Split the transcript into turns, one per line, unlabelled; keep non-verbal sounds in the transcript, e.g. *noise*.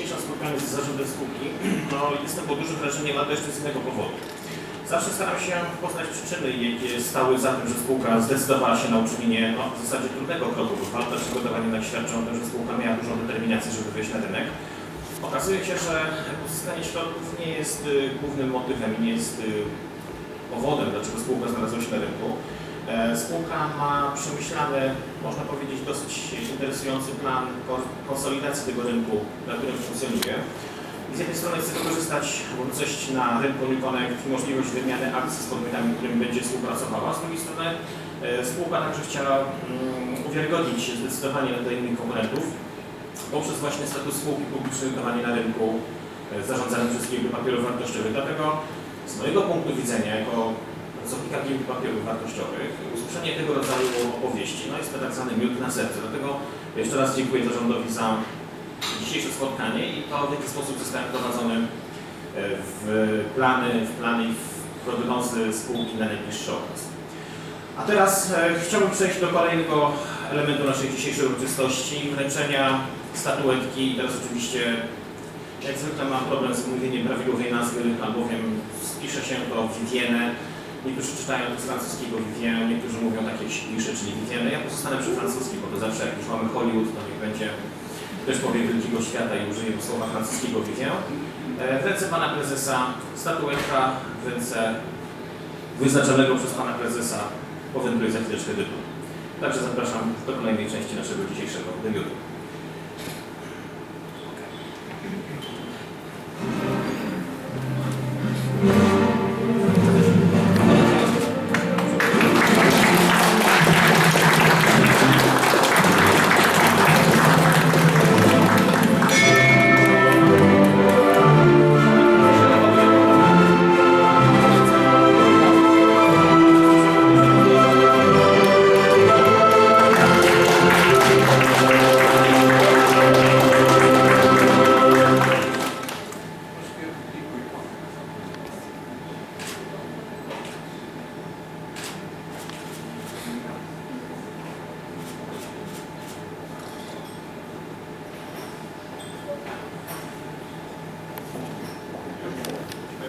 dzisiejsze spotkanie z zarządem spółki, *clears throat* no jestem pod dużym wrażeniem, ale też z innego powodu. Zawsze staram się poznać przyczyny, jakie stały za tym, że spółka zdecydowała się na uczynienie no, w zasadzie trudnego kroku, bo walka przygotowanie na świadczą o tym, że spółka miała dużą determinację, żeby wyjść na rynek. Okazuje się, że uzyskanie środków nie jest y, głównym motywem nie jest y, powodem, dlaczego spółka znalazła się na rynku. E, Spółka ma przemyślany, można powiedzieć, dosyć interesujący plan ko- konsolidacji tego rynku, na którym funkcjonuje. Z jednej strony chce wykorzystać coś na rynku Newconnect możliwość wymiany akcji z podmiotami, którymi będzie współpracowała. Z drugiej strony e, spółka także chciała mm, uwiarygodnić zdecydowanie nad innych konkurentów poprzez właśnie status spółki publicznej notowanie na rynku e, zarządzanym przez papierów wartościowych. Dlatego z mojego punktu widzenia, jako giełdy papierów wartościowych, usłyszenie tego rodzaju opowieści no jest to tak zwany miód na serce. Dlatego jeszcze raz dziękuję zarządowi za dzisiejsze spotkanie i to, w jaki sposób zostałem wprowadzony e, w plany, w plany i w prognozy spółki na najbliższy okres. A teraz e, chciałbym przejść do kolejnego elementu naszej dzisiejszej uroczystości, wręczenia statuetki. Teraz oczywiście, jak zwykle mam problem z mówieniem prawidłowej nazwy, albowiem spisze się to Vivienne. Niektórzy czytają z francuskiego Vivienne, niektórzy mówią tak jak się pisze, czyli Vivienne. Ja pozostanę przy francuskim, bo to zawsze jak już mamy Hollywood, to niech będzie też powie wielkiego świata i użyję słowa francuskiego Vivienne. E, W ręce pana prezesa statuetka, w ręce wyznaczonego przez pana prezesa powędruje za chwileczkę dyplom. Także zapraszam do kolejnej części naszego dzisiejszego debiutu.